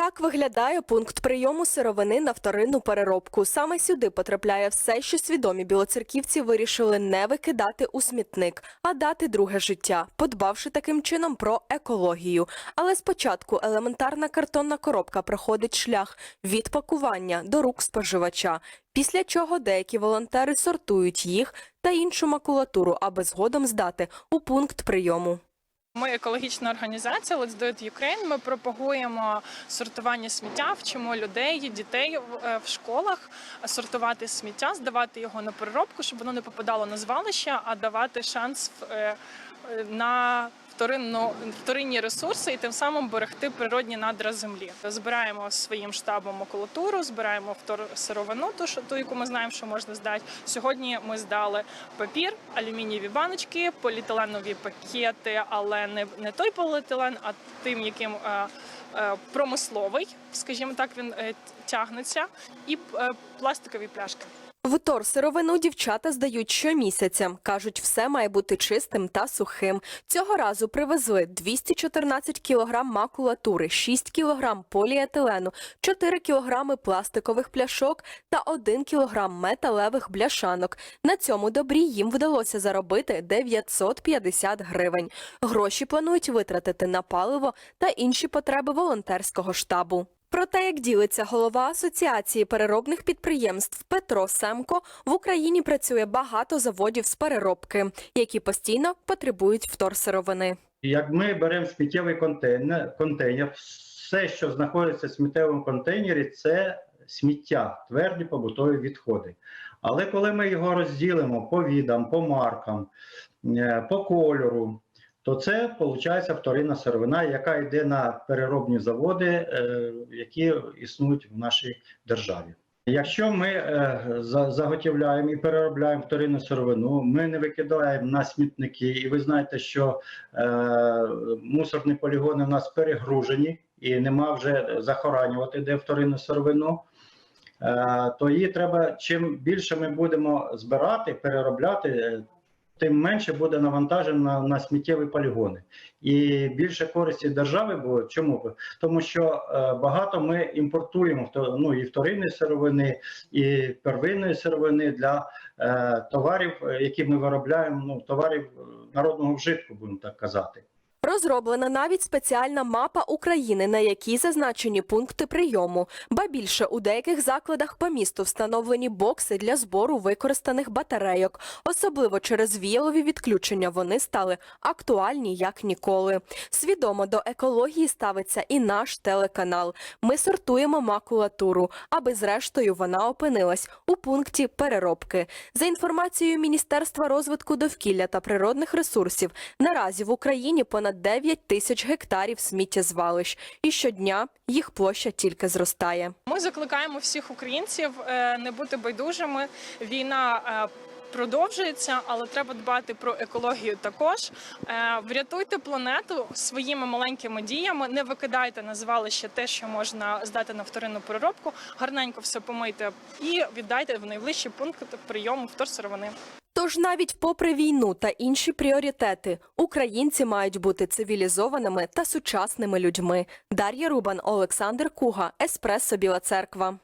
Так виглядає пункт прийому сировини на вторинну переробку. Саме сюди потрапляє все, що свідомі білоцерківці вирішили не викидати у смітник, а дати друге життя, подбавши таким чином про екологію. Але спочатку елементарна картонна коробка проходить шлях від пакування до рук споживача. Після чого деякі волонтери сортують їх та іншу макулатуру, аби згодом здати у пункт прийому. Ми екологічна організація Let's Do It Ukraine. Ми пропагуємо сортування сміття, вчимо людей, дітей в- е, школах сортувати сміття, здавати його на переробку, щоб воно не попадало на звалище, а давати шанс в- е, на вторинну вторинні ресурси і тим самим берегти природні надра землі. Збираємо своїм штабом макулатуру, збираємо вторсировину, ту, що- ту, яку ми знаємо, що можна здати. Сьогодні ми здали папір, алюмінієві баночки, поліетиленові пакети, але не, не той поліетилен, а тим, яким е, е, промисловий, скажімо так, він е, тягнеться, і е, пластикові пляшки. Втор сировину дівчата здають щомісяця. Кажуть, все має бути чистим та сухим. Цього разу привезли 214 кілограм макулатури, 6 кілограм поліетилену, 4 кілограми пластикових пляшок та 1 кілограм металевих бляшанок. На цьому добрі їм вдалося заробити 950 гривень. Гроші планують витратити на паливо та інші потреби волонтерського штабу. Про те, як ділиться голова Асоціації переробних підприємств Петро Семко, в Україні працює багато заводів з переробки, які постійно потребують вторсировини. Як ми беремо сміттєвий контейнер, контейнер, все, що знаходиться в сміттєвому контейнері, це сміття, тверді побутові відходи. Але коли ми його розділимо по відам, по маркам, е, по кольору, то це виходить вторинна сировина, яка йде на переробні заводи, е, які існують в нашій державі. Якщо ми е, заготівляємо і переробляємо вторинну сировину, ми не викидаємо на смітники, і ви знаєте, що е, мусорні полігони в нас перегружені і нема вже захоранювати де вторинну сировину. То її треба чим більше ми будемо збирати, переробляти, тим менше буде навантажено на, сміттєві полігони. І більше користі держави буде. Чому? Тому що е, багато ми імпортуємо ну, і вторинної сировини, і первинної сировини для е, товарів, е, які ми виробляємо, ну, товарів народного вжитку, будемо так казати. Розроблена навіть спеціальна мапа України, на якій зазначені пункти прийому. Ба більше у деяких закладах по місту встановлені бокси для збору використаних батарейок. Особливо через віялові відключення вони стали актуальні як ніколи. Свідомо до екології ставиться і наш телеканал. Ми сортуємо макулатуру, аби зрештою вона опинилась у пункті переробки. За інформацією Міністерства розвитку довкілля та природних ресурсів, наразі в Україні понад 9 тисяч гектарів сміттєзвалищ, і щодня їх площа тільки зростає. Ми закликаємо всіх українців е, не бути байдужими. Війна. е, Продовжується, але треба дбати про екологію також. Е, Врятуйте планету своїми маленькими діями. Не викидайте на звалище те, що можна здати на вторинну переробку. Гарненько все помийте і віддайте в найближчий пункт прийому вторсировини. Тож навіть попри війну та інші пріоритети, українці мають бути цивілізованими та сучасними людьми. Дар'я Рубан, Олександр Куга, Еспресо Біла Церква.